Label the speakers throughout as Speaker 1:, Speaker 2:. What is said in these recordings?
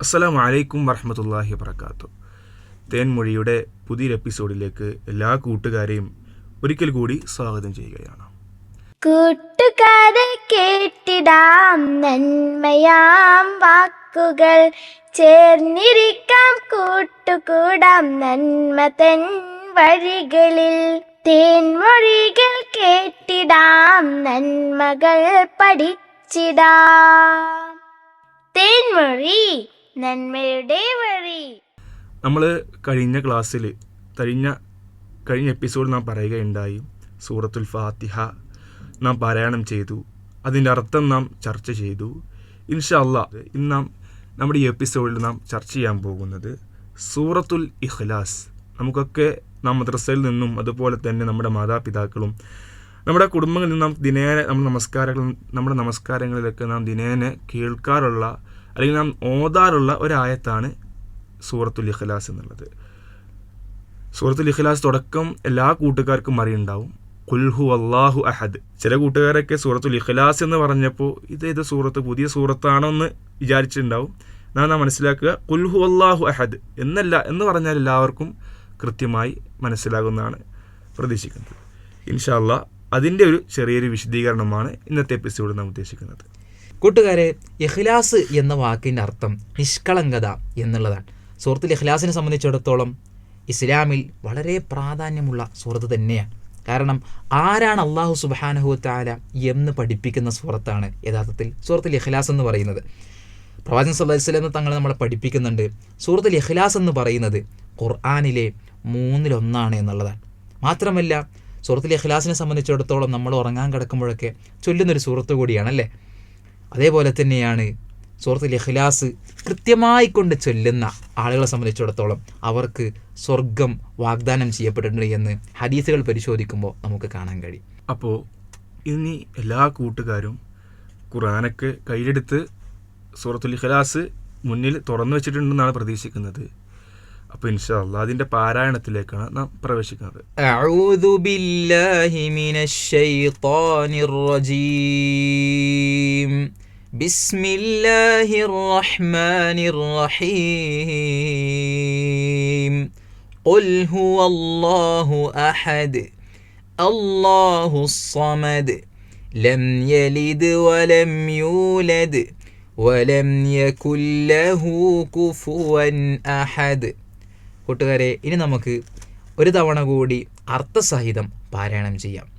Speaker 1: അസ്സലാം വലൈക്കും വറഹമത്തല്ലാഹി വർക്കാത്തു തേൻമൊഴിയുടെ പുതിയൊരു എപ്പിസോഡിലേക്ക് എല്ലാ കൂട്ടുകാരെയും ഒരിക്കൽ കൂടി സ്വാഗതം ചെയ്യുകയാണ്.
Speaker 2: കൂട്ടുകാരെ കേട്ടിടാം നന്മയാം വാക്കുകൾ ചേർന്നിരിക്കാം കൂട്ടുകൂടാം നന്മ തൻ വഴികളിൽ. തേൻമൊഴികൾ കേട്ടിടാം നന്മകൾ പഠിച്ചിടാം. തേൻമൊഴി നന്മയുടെ വഴി.
Speaker 1: നമ്മൾ കഴിഞ്ഞ ക്ലാസ്സിൽ കഴിഞ്ഞ കഴിഞ്ഞ എപ്പിസോഡ് നാം പറയുകയുണ്ടായി സൂറത്തുൽ ഫാത്തിഹ നാം പാരായണം ചെയ്തു. അതിന്റെ അർത്ഥം നാം ചർച്ച ചെയ്തു. ഇൻഷല്ല ഇന്ന് നാം നമ്മുടെ ഈ എപ്പിസോഡിൽ നാം ചർച്ച ചെയ്യാൻ പോകുന്നത് സൂറത്തുൽ ഇഖ്ലാസ്. നമുക്കൊക്കെ നാം മദ്രസയിൽ നിന്നും അതുപോലെ തന്നെ നമ്മുടെ മാതാപിതാക്കളും നമ്മുടെ കുടുംബങ്ങളിൽ നിന്നും ദിനേന നമ്മുടെ നമസ്കാരങ്ങൾ നമ്മുടെ നമസ്കാരങ്ങളിലൊക്കെ നാം ദിനേന കേൾക്കാറുള്ള അല്ലെങ്കിൽ നാം ഓതാറുള്ള ഒരായത്താണ് സൂറത്തുൽ ഇഖ്ലാസ് എന്നുള്ളത്. സൂറത്തുൽ ഇഖ്ലാസ് തുടക്കം എല്ലാ കൂട്ടുകാർക്കും അറിയുണ്ടാവും. കുൽഹു അള്ളാഹു അഹദ്. ചില കൂട്ടുകാരൊക്കെ സൂറത്തുൽ ഇഖ്ലാസ് എന്ന് പറഞ്ഞപ്പോൾ ഇത് ഏത് സൂറത്ത് പുതിയ സൂറത്താണോ എന്ന് വിചാരിച്ചിട്ടുണ്ടാവും നാം മനസ്സിലാക്കുക കുൽഹു അള്ളാഹു അഹദ് എന്നല്ല എന്ന് പറഞ്ഞാൽ എല്ലാവർക്കും കൃത്യമായി മനസ്സിലാകുന്നതാണ് പ്രതീക്ഷിക്കുന്നത്. ഇൻഷാല്ല അതിന്റെ ഒരു ചെറിയൊരു വിശദീകരണമാണ് ഇന്നത്തെ എപ്പിസോഡ് നാം ഉദ്ദേശിക്കുന്നത്.
Speaker 3: കൂട്ടുകാരെ ഇഖ്ലാസ് എന്ന വാക്കിന്റെ അർത്ഥം നിഷ്കളങ്കത എന്നുള്ളതാണ്. സുഹൃത്തിൽ ഇഖ്ലാസിനെ സംബന്ധിച്ചിടത്തോളം ഇസ്ലാമിൽ വളരെ പ്രാധാന്യമുള്ള സുഹൃത്ത് തന്നെയാണ്. കാരണം ആരാണ് അള്ളാഹു സുബാനഹു താല എന്ന് പഠിപ്പിക്കുന്ന സുഹൃത്താണ് യഥാർത്ഥത്തിൽ സുഹൃത്തിൽ ഇഖ്ലാസ് എന്ന് പറയുന്നത്. പ്രവാചകൻ സല്ലല്ലാഹു അലൈഹി വസല്ലം തങ്ങൾ നമ്മളെ പഠിപ്പിക്കുന്നുണ്ട്. സൂറത്തുൽ ഇഖ്ലാസ് എന്ന് പറയുന്നത് ഖുർആാനിലെ മൂന്നിലൊന്നാണ് എന്നുള്ളതാണ്. മാത്രമല്ല സൂറത്തുൽ ഇഖ്ലാസിനെ സംബന്ധിച്ചിടത്തോളം നമ്മൾ ഉറങ്ങാൻ കിടക്കുമ്പോഴൊക്കെ ചൊല്ലുന്നൊരു സൂറത്ത് കൂടിയാണല്ലേ? അതേപോലെ തന്നെയാണ് സുഹൃത്തിൽ ഇഖ്ലാസ് കൃത്യമായി കൊണ്ട് ചൊല്ലുന്ന ആളുകളെ സംബന്ധിച്ചിടത്തോളം അവർക്ക് സ്വർഗം വാഗ്ദാനം ചെയ്യപ്പെട്ടിട്ടുണ്ട് എന്ന് ഹദീസുകൾ പരിശോധിക്കുമ്പോൾ നമുക്ക് കാണാൻ കഴിയും.
Speaker 1: അപ്പോൾ ഇനി എല്ലാ കൂട്ടുകാരും ഖുറാനൊക്കെ കയ്യിലെടുത്ത് സൂറത്തുൽ ഇഖ്ലാസ് മുന്നിൽ തുറന്നു വെച്ചിട്ടുണ്ടെന്നാണ് പ്രതീക്ഷിക്കുന്നത്. അപ്പോൾ ഇൻഷാ അല്ലാ അതിന്റെ പാരായണത്തിലേക്കാണ് നാം പ്രവേശിക്കുന്നത്.
Speaker 3: അഊദു ബില്ലാഹി മിനശ് ശൈത്വാനിർ റജീം. بسم الله الرحمن الرحيم قل هو الله أحد الله الصمد لم يلد ولم يولد ولم يكن له كفوا أحد കൂട്ടുകാരെ ഇനി നമുക്ക് ഒരു തവണ കൂടി അർത്ഥസഹിതം പാരായണം ചെയ്യാം ബിസ്മില്ലാഹിർ റഹ്മാനിർ റഹീം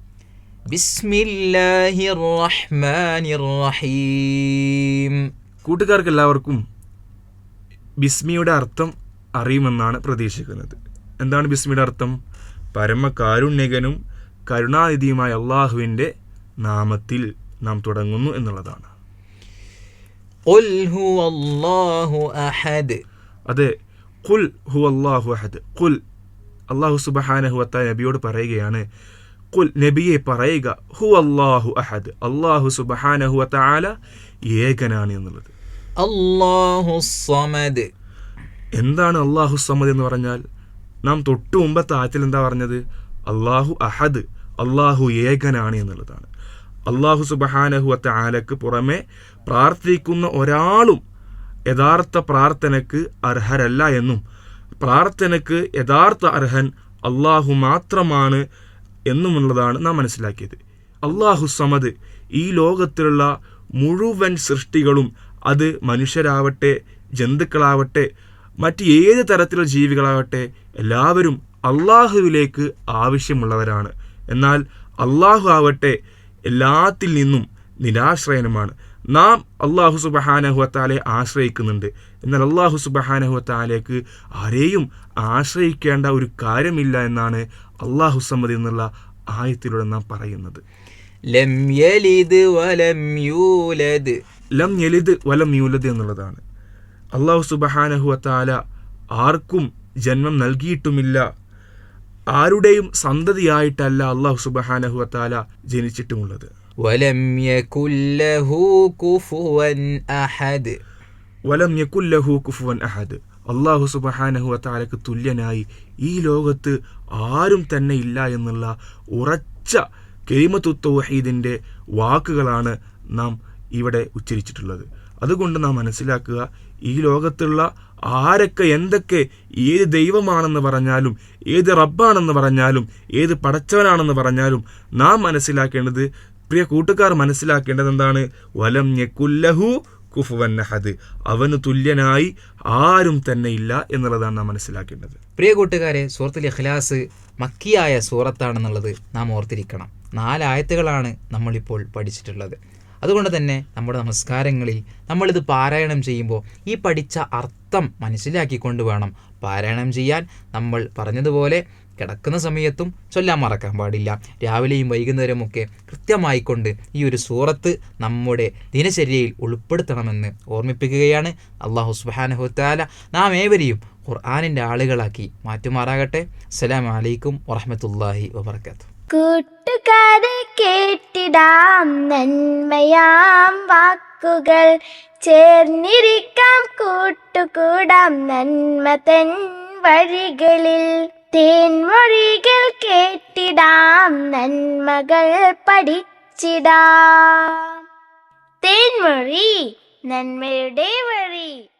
Speaker 1: കൂട്ടുകാർക്ക് എല്ലാവർക്കും ബിസ്മിയുടെ അർത്ഥം അറിയുമെന്നാണ് പ്രതീക്ഷിക്കുന്നത്. എന്താണ് ബിസ്മിയുടെ അർത്ഥം? പരമകാരുണ്യകനും കരുണാനിധിയുമായ അള്ളാഹുവിന്റെ നാമത്തിൽ നാം തുടങ്ങുന്നു എന്നുള്ളതാണ്. അതെ കുൽ ഹു അള്ളാഹു അഹദ്. കുൽ അള്ളാഹു സുബഹാനഹുഅത്ത നബിയോട് പറയുകയാണ് കുൽ നബിയെ പറയുക ഹു അള്ളാഹു അഹദ്. അള്ളാഹു സുബഹാനഹു ആല ഏകനാണ് എന്നുള്ളത്.
Speaker 3: അല്ലാഹു സമദ്.
Speaker 1: എന്താണ് അള്ളാഹു സമദ് എന്ന് പറഞ്ഞാൽ? നാം തൊട്ടു മുമ്പത്തെ ആയത്തിൽ എന്താ പറഞ്ഞത്? അള്ളാഹു അഹദ്. അള്ളാഹു ഏകനാണ് എന്നുള്ളതാണ്. അള്ളാഹു സുബഹാനഹു വത്ത ആലക്ക് പുറമെ പ്രാർത്ഥിക്കുന്ന ഒരാളും യഥാർത്ഥ പ്രാർത്ഥനക്ക് അർഹരല്ല എന്നും പ്രാർത്ഥനക്ക് യഥാർത്ഥ അർഹൻ അള്ളാഹു മാത്രമാണ് എന്നുമുള്ളതാണ് നാം മനസ്സിലാക്കിയത്. അള്ളാഹു സമദ് ഈ ലോകത്തിലുള്ള മുഴുവൻ സൃഷ്ടികളും അത് മനുഷ്യരാവട്ടെ ജന്തുക്കളാവട്ടെ മറ്റ് ഏത് തരത്തിലുള്ള ജീവികളാവട്ടെ എല്ലാവരും അള്ളാഹുവിലേക്ക് ആവശ്യമുള്ളവരാണ്. എന്നാൽ അള്ളാഹു ആവട്ടെ എല്ലാത്തിൽ നിന്നും നിരാശ്രയനുമാണ്. നാം അള്ളാഹു സുബഹാനഹുവത്താലെ ആശ്രയിക്കുന്നുണ്ട്. എന്നാൽ അള്ളാഹു സുബഹാനഹുവത്താലേക്ക് ആരെയും ആശ്രയിക്കേണ്ട ഒരു കാര്യമില്ല എന്നാണ് അള്ളാഹു സമ്മതി എന്നുള്ള ആയത്തിലൂടെ നാം പറയുന്നത്.
Speaker 3: ലം യലിദ് വലം യൂലദ്.
Speaker 1: ലം യലിദ് വലം യൂലദ് എന്നുള്ളതാണ്. അള്ളാഹു സുബഹാനഹുവത്താല ആർക്കും ജന്മം നൽകിയിട്ടുമില്ല. ആരുടെയും സന്തതിയായിട്ടല്ല അള്ളാഹു സുബഹാനഹുവത്താല ജനിച്ചിട്ടുമുള്ളത്.
Speaker 3: വലം യകുല്ലഹു കുഫുവൻ അഹദ്.
Speaker 1: വലം യക്കുല്ലഹു കുഫുവൻ അഹദ്. അള്ളാഹു സുബഹാനഹു വത്താലക്ക് തുല്യനായി ഈ ലോകത്ത് ആരും തന്നെ ഇല്ല എന്നുള്ള ഉറച്ച കെരിമത്തു വാക്കുകളാണ് നാം ഇവിടെ ഉച്ചരിച്ചിട്ടുള്ളത്. അതുകൊണ്ട് നാം മനസ്സിലാക്കുക ഈ ലോകത്തുള്ള ആരൊക്കെ എന്തൊക്കെ ഏത് ദൈവമാണെന്ന് പറഞ്ഞാലും ഏത് റബ്ബാണെന്ന് പറഞ്ഞാലും ഏത് പടച്ചവനാണെന്ന് പറഞ്ഞാലും നാം മനസ്സിലാക്കേണ്ടത് പ്രിയ കൂട്ടുകാർ മനസ്സിലാക്കേണ്ടത് എന്താണ്? വലം ഞെക്കുല്ലഹു കുഫുവൻ അഹദ് അവന് തുല്യനായി ആരും തന്നെ ഇല്ല എന്നുള്ളതാണ് നാം മനസ്സിലാക്കേണ്ടത്.
Speaker 3: പ്രിയ കൂട്ടുകാരെ സൂറത്തുൽ ഇഖ്ലാസ് മക്കിയായ സൂറത്താണെന്നുള്ളത് നാം ഓർത്തിരിക്കണം. നാലായത്തുകളാണ് നമ്മളിപ്പോൾ പഠിച്ചിട്ടുള്ളത്. അതുകൊണ്ട് തന്നെ നമ്മുടെ നമസ്കാരങ്ങളിൽ നമ്മളിത് പാരായണം ചെയ്യുമ്പോൾ ഈ പഠിച്ച അർത്ഥം മനസ്സിലാക്കിക്കൊണ്ട് വേണം പാരായണം ചെയ്യാൻ. നമ്മൾ പറഞ്ഞതുപോലെ കിടക്കുന്ന സമയത്തും ചൊല്ലാൻ മറക്കാൻ പാടില്ല. രാവിലെയും വൈകുന്നേരമൊക്കെ കൃത്യമായിക്കൊണ്ട് ഈ ഒരു സൂറത്ത് നമ്മുടെ ദിനചര്യയിൽ ഉൾപ്പെടുത്തണമെന്ന് ഓർമ്മിപ്പിക്കുകയാണ് അള്ളാഹു സുബാനഹുത്താല നാം ഏവരെയും ഖുർആാനിന്റെ ആളുകളാക്കി മാറ്റുമാറാകട്ടെ. അസ്സലാമു വലൈക്കും വറഹമത്തല്ലാഹി വബർക്കാത്തു
Speaker 2: കൂട്ടുകാരെ കേട്ടിടാം നന്മയാം വാക്കുകൾ. ചേർന്നിരിക്കാം കൂട്ടുകൂടാം നന്മ തൻ വഴികളിൽ. തേൻമൊഴികൾ കേട്ടിടാം നന്മകൾ പഠിച്ചിടാം. തേൻമൊഴി നന്മയുടെ വഴി.